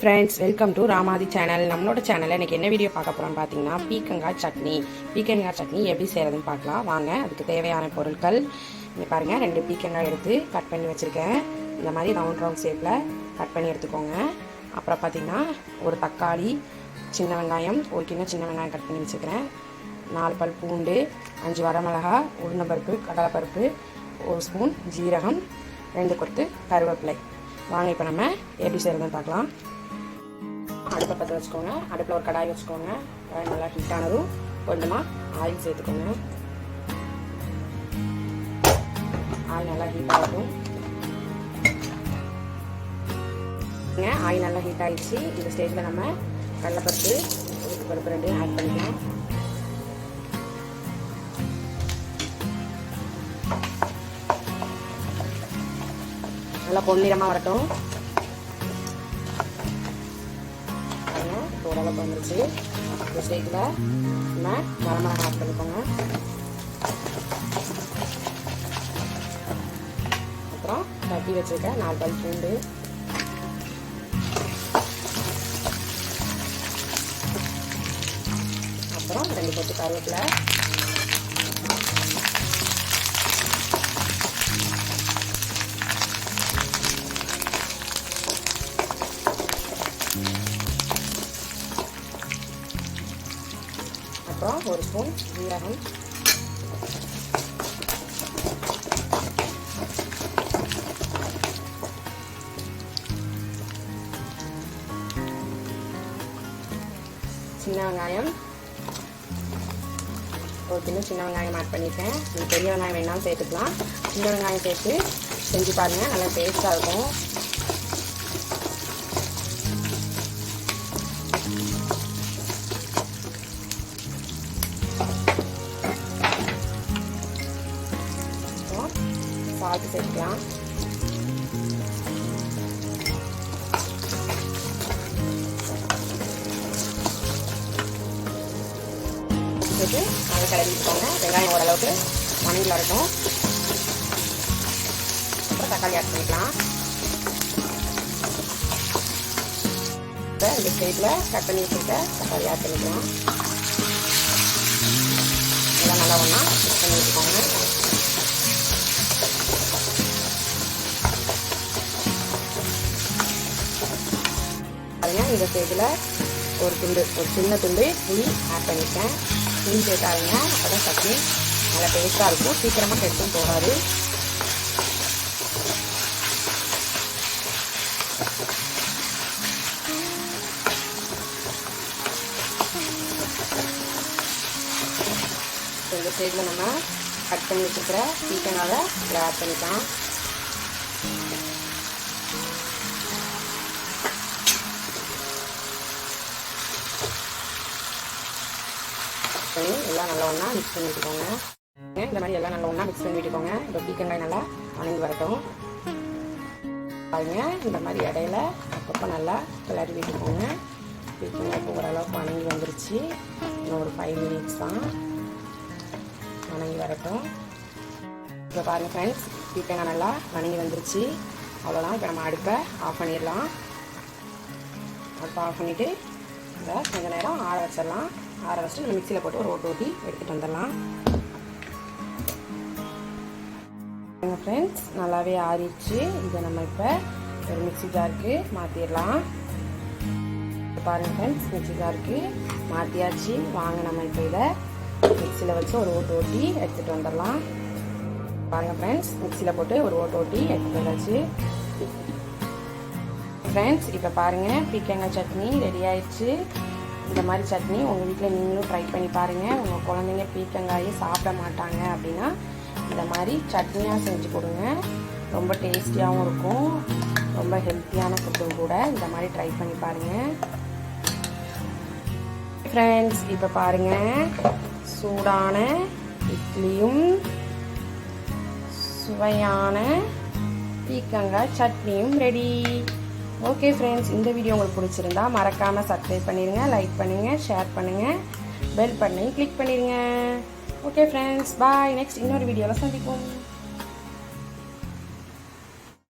Friends welcome to Ramathi channel நம்மளோட சேனலில் இன்றைக்கி என்ன வீடியோ பார்க்க போகிறோம்னு பார்த்தீங்கன்னா பீக்கங்காய் சட்னி. பீக்கங்காய் சட்னி எப்படி செய்கிறதுன்னு பார்க்கலாம். வாங்க அதுக்கு தேவையான பொருட்கள். இங்கே பாருங்கள் ரெண்டு பீக்கங்காய் எடுத்து கட் பண்ணி வச்சுருக்கேன். இந்த மாதிரி ரவுண்ட் ரவுண்ட் ஷேப்பில் கட் பண்ணி எடுத்துக்கோங்க. அப்புறம் பார்த்தீங்கன்னா ஒரு தக்காளி சின்ன வெங்காயம் ஒரு கிண்ணம் சின்ன வெங்காயம் கட் பண்ணி வச்சுருக்கிறேன். நாலு பல் பூண்டு அஞ்சு வரமிளகா உளுந்தம்பருப்பு கடலைப்பருப்பு ஒரு ஸ்பூன் ஜீரகம் ரெண்டு கொத்து கருவேப்பிலை. வாங்க இப்போ நம்ம எப்படி செய்கிறதுன்னு பார்க்கலாம். அடுப்பை பற்ற வச்சுக்கோங்க. அடுப்பில் ஒரு கடாய் வச்சுக்கோங்க. கடாய் நல்லா ஹீட் ஆனதும் கொஞ்சமாக ஆயில் சேர்த்துக்கோங்க. ஆயில் நல்லா ஹீட் ஆகும் ஆயில் நல்லா ஹீட் ஆகிடுச்சு இந்த ஸ்டேஜில் நம்ம கடலைப்பருப்பு உளுத்து பருப்பு ரெண்டையும் ஆட் பண்ணிக்கலாம். நல்லா பொன்னிறமாக வரட்டும். ஓரளவுக்கு வந்துருச்சு. இந்த ஸ்டேஜில் நம்ம வரமிளகா ஆட் பண்ணிக்கோங்க. அப்புறம் தட்டி வச்சுருக்க நாலு பல் பூண்டு. அப்புறம் ரெண்டு பத்து கருவேப்பிலை. அப்புறம் ஒரு ஸ்பூன் ஜீரகம். சின்ன வெங்காயம். ஒரு கிலோ சின்ன வெங்காயம் ஆட் பண்ணியிருக்கேன் நீங்கள் பெரிய வெங்காயம் வேணாலும் சேர்த்துக்கலாம். சின்ன வெங்காயம் சேர்த்து செஞ்சு பாருங்கள் நல்லா டேஸ்ட்டாக இருக்கும். சால்ட் சேர்த்துக்கலாம் சேர்த்து நல்லா கிளம்பிட்டுக்கோங்க வெங்காயம் ஓரளவுக்கு வணங்கி வரட்டும். அப்புறம் தக்காளி ஆட் பண்ணிக்கலாம். இப்போ இந்த ஸ்டேட்டில் கட் பண்ணி வச்சுருக்க தக்காளி ஆட் பண்ணிக்கலாம். இதெல்லாம் நல்லா ஒன்றா கட் பண்ணி வச்சுக்கோங்க. பாருங்கள் இந்த ஸ்டேஜில் ஒரு துண்டு ஒரு சின்ன துண்டு புளி ஆட் பண்ணிட்டேன். புளி சேர்த்தாருங்க அப்போ தான் சட்னி நல்லா டேஸ்ட்டாக இருக்கும். சீக்கிரமாக கெட்டும் போகாது. இந்த ஸ்டேஜில் நம்ம கட் பண்ணி வச்சுக்கிற பீக்கனாவை இதில் ஆட் பண்ணிக்கலாம். எல்லாம் நல்லா ஒன்றா மிக்ஸ் பண்ணி விட்டுக்கோங்க இந்த மாதிரி எல்லாம் நல்லா ஒன்றா மிக்ஸ் பண்ணி விட்டுக்கோங்க இப்போ பீக்கங்காய் நல்லா வணங்கி வரட்டும். பாருங்க இந்த மாதிரி இடையில அப்பப்போ நல்லா கிளறி விட்டுக்கோங்க. பீக்கங்காய் இப்போ ஓரளவுக்கு வணங்கி வந்துருச்சு. இன்னும் ஒரு ஃபைவ் மினிட்ஸ் தான். வணங்கி வரட்டும். இப்போ பாருங்கள் ஃப்ரெண்ட்ஸ் பீக்கங்காய் நல்லா வணங்கி வந்துருச்சு. அவ்வளோதான் இப்போ நம்ம அடுப்பை ஆஃப் பண்ணிடலாம். அடுப்பை ஆஃப் பண்ணிவிட்டு இதை கொஞ்சம் நேரம் ஆற வச்சிடலாம். ஆற வச்சுட்டு நம்ம மிக்சியில் போட்டு ஒரு ஓட்டு ஓட்டி எடுத்துகிட்டு வந்துடலாம். எங்கள் ஃப்ரெண்ட்ஸ் நல்லாவே ஆறிடுச்சு. இதை நம்ம இப்போ ஒரு மிக்சி ஜாருக்கு மாற்றிடலாம் பாருங்கள் ஃப்ரெண்ட்ஸ் மிக்சி ஜாருக்கு மாற்றியாச்சு வாங்க நம்ம இப்போ இதை மிக்சியில் வச்சு ஒரு ஓட்டு ஓட்டி எடுத்துகிட்டு வந்துடலாம். பாருங்கள் ஃப்ரெண்ட்ஸ் மிக்சியில் போட்டு ஒரு ஓட்டு ஓட்டி எடுத்துகிட்டு வந்தாச்சு. ஃப்ரெண்ட்ஸ் இப்போ பாருங்கள் பீக்கங்காய் சட்னி ரெடி ஆயிடுச்சு. இந்த மாதிரி சட்னி உங்கள் வீட்டில் நீங்களும் ட்ரை பண்ணி பாருங்கள் உங்கள் குழந்தைங்க பீக்கங்காயே சாப்பிட மாட்டாங்க அப்படின்னா இந்த மாதிரி சட்னியாக செஞ்சு கொடுங்க. ரொம்ப டேஸ்டியாகவும் இருக்கும். ரொம்ப ஹெல்த்தியான ஃபுட்டும் கூட இந்த மாதிரி ட்ரை பண்ணி பாருங்கள் ஃப்ரெண்ட்ஸ் இப்போ பாருங்கள் சூடான இட்லியும் சுவையான பீக்கங்காய் சட்னியும் ரெடி ஓகே ஃப்ரெண்ட்ஸ் இந்த வீடியோ உங்களுக்கு பிடிச்சிருந்தா மறக்காமல் சப்ஸ்கிரைப் பண்ணிடுங்க லைக் பண்ணுங்கள் ஷேர் பண்ணுங்கள் பெல் பண்ணி கிளிக் பண்ணிடுங்க ஓகே ஃப்ரெண்ட்ஸ் பாய் நெக்ஸ்ட் இன்னொரு வீடியோவில் சந்திப்போம்.